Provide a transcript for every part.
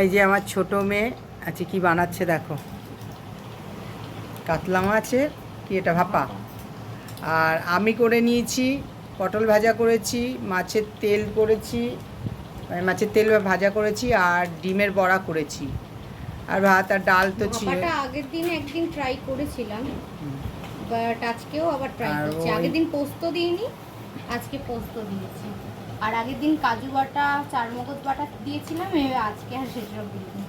এই যে আমার ছোট মেয়ে আছে কি বানাচ্ছে দেখো। কাতলা মাছের কি এটা ভাপা। আর আমি করে নিয়েছি পটল ভাজা করেছি মাছের তেল করেছি মানে মাছের তেল ভাজা করেছি আর ডিমের বড়া করেছি। আর ভাত আর ডাল তো ছিল আগের দিন একদিন ট্রাই করেছিলাম বাট আজকেও আবার ট্রাই করছি। আগের দিন পোস্ত দিইনি আজকে পোস্ত দিয়েছি। আর আগের দিন কাজু বাটা চার মগজ বাটা দিয়েছিলাম আজকে আর সেসব দিইনি।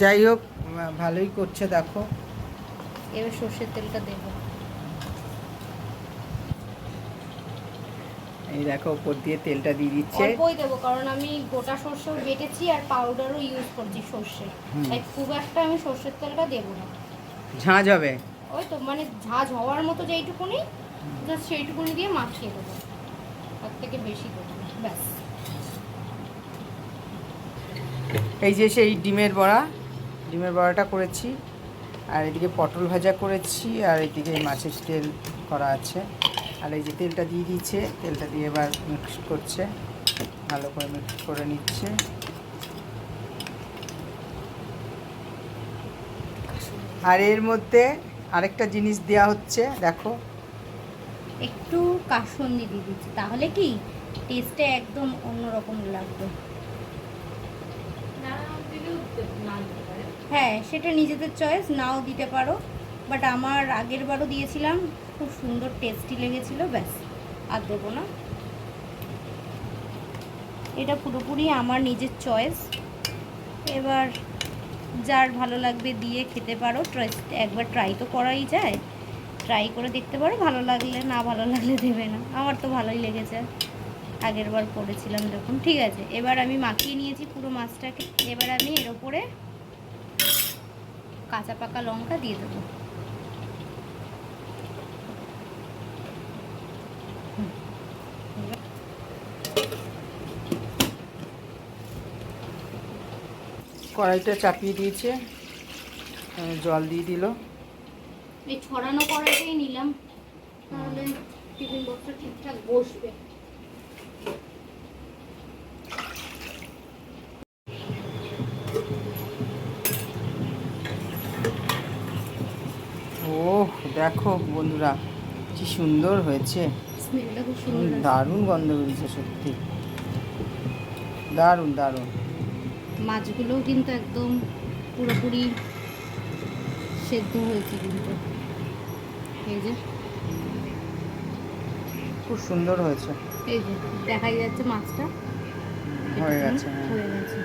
যাই হোক ভালোই করছে দেখো। এবার সর্ষের তেলটা দেবো। এই দেখো উপর দিয়ে তেলটা দিয়ে দিচ্ছে। অল্পই দেবো কারণ আমি গোটা সর্ষেও বেটেছি আর পাউডারও ইউজ করছি সর্ষে। তাই খুব একটা আমি সর্ষের তেলটা দেবো না। ঝাঁঝ হবে। ওই তো মানে ঝাঁঝ হওয়ার মতো যেইটুকুনি জাস্ট সেইটুকুনি দিয়ে মাখিয়ে দেবো। এই যে সেই ডিমের বড়া, ডিমের বড়াটা করেছি, আর এদিকে পটল ভাজা করেছি, আর এদিকে মাছের তেল করা আছে। আর এই যে তেলটা দিয়ে দিয়েছে, তেলটা দিয়ে এবার মিক্স করছে, ভালো করে মিক্স করে নিচ্ছে। আর এর মধ্যে আরেকটা জিনিস দেওয়া হচ্ছে, দেখো একটু কাসন্দি দিয়ে দিচ্ছি। তাহলে কি টেস্টটা একদম অন্যরকম লাগবে। হ্যাঁ সেটা নিজেদের চয়েস নাও দিতে পারো। বাট আমার আগের বারও দিয়েছিলাম খুব সুন্দর টেস্টি লেগেছিল ব্যাস আর দেবো না। এটা পুরোপুরি আমার নিজের চয়েস এবার যার ভালো লাগবে দিয়ে খেতে পারো। ট্রাই একবার ট্রাই তো করাই যায়। ট্রাই করে দেখতে পারো, ভালো লাগলে, না ভালো লাগলে দেবে না। আমার তো ভালোই লেগেছে। আগের বার করেছিলাম দেখুন ঠিক আছে, এবার আমি মাখিয়ে নিয়েছি পুরো মাছটাকে। এবার আমি এর ওপরে কাঁচা পাকা লঙ্কা দিয়ে দেবো। কড়াইটা চাপিয়ে দিয়েছে। জল দিয়ে দিল। এই ছড়ানো কড়াইটাই নিলাম। তাহলে টিফিন বক্সটা ঠিকঠাক বসবে। দেখো বন্ধুরা কি সুন্দর হয়েছে। স্মেলটা খুব সুন্দর দারুণ গন্ধ বেরিয়েছে সত্যি। দারুণ দারুণ। মাছগুলোও কিন্তু একদম পুরোপুরি সেদ্ধ হয়েছে কিন্তু। এই যে। খুব সুন্দর হয়েছে। এই যে দেখাই যাচ্ছে মাছটা। হয়ে গেছে হ্যাঁ। হয়ে গেছে।